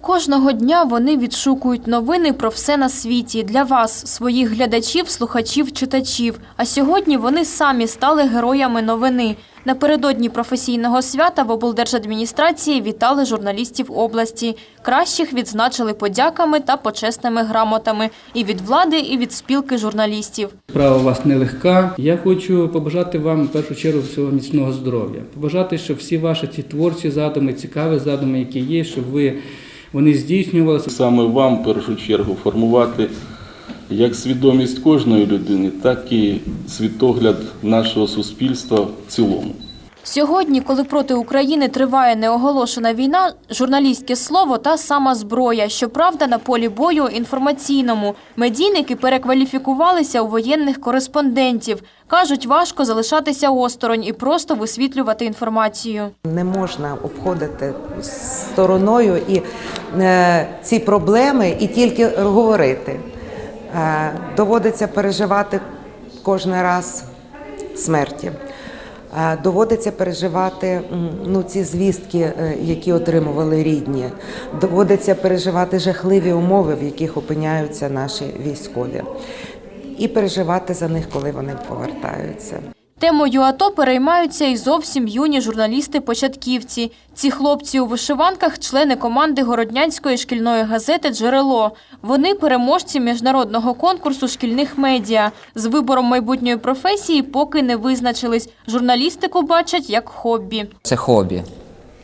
Кожного дня вони відшукують новини про все на світі для вас, своїх глядачів, слухачів, читачів. А сьогодні вони самі стали героями новини. Напередодні професійного свята в облдержадміністрації вітали журналістів області. Кращих відзначили подяками та почесними грамотами і від влади, і від спілки журналістів. Справа у вас нелегка. Я хочу побажати вам в першу чергу всього міцного здоров'я. Побажати, щоб всі ваші ці творчі задуми, цікаві задуми, які є, щоб ви вони здійснювалися. Саме вам в першу чергу формувати як свідомість кожної людини, так і світогляд нашого суспільства в цілому. Сьогодні, коли проти України триває неоголошена війна, журналістське слово та сама зброя. Щоправда, на полі бою інформаційному. Медійники перекваліфікувалися у воєнних кореспондентів. Кажуть, важко залишатися осторонь і просто висвітлювати інформацію. Не можна обходити стороною і е, ці проблеми і тільки говорити. Е, доводиться переживати кожен раз смерті. Е, Доводиться переживати ну, ці звістки, е, які отримували рідні. Доводиться переживати жахливі умови, в яких опиняються наші військові, і переживати за них, коли вони повертаються. Темою АТО переймаються і зовсім юні журналісти-початківці. Ці хлопці у вишиванках – члени команди Городнянської шкільної газети «Джерело». Вони – переможці міжнародного конкурсу шкільних медіа. З вибором майбутньої професії поки не визначились. Журналістику бачать як хобі. Це хобі,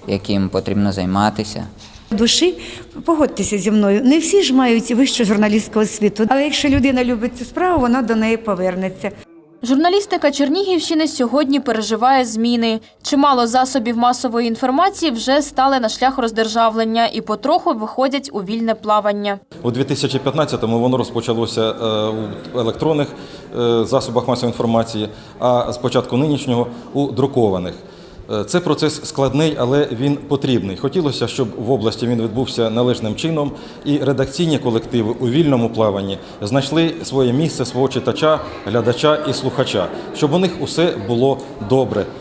яким потрібно займатися. душі, погодьтеся зі мною, не всі ж мають вищу журналістську освіту, але якщо людина любить цю справу, вона до неї повернеться. Журналістика Чернігівщини сьогодні переживає зміни. Чимало засобів масової інформації вже стали на шлях роздержавлення і потроху виходять у вільне плавання. У 2015-му воно розпочалося е, у електронних е, засобах масової інформації, а з початку нинішнього у друкованих. Е, Це процес складний, але він потрібний. Хотілося, щоб в області він відбувся належним чином, і редакційні колективи у вільному плаванні знайшли своє місце свого читача, глядача і слухача, щоб у них усе було добре.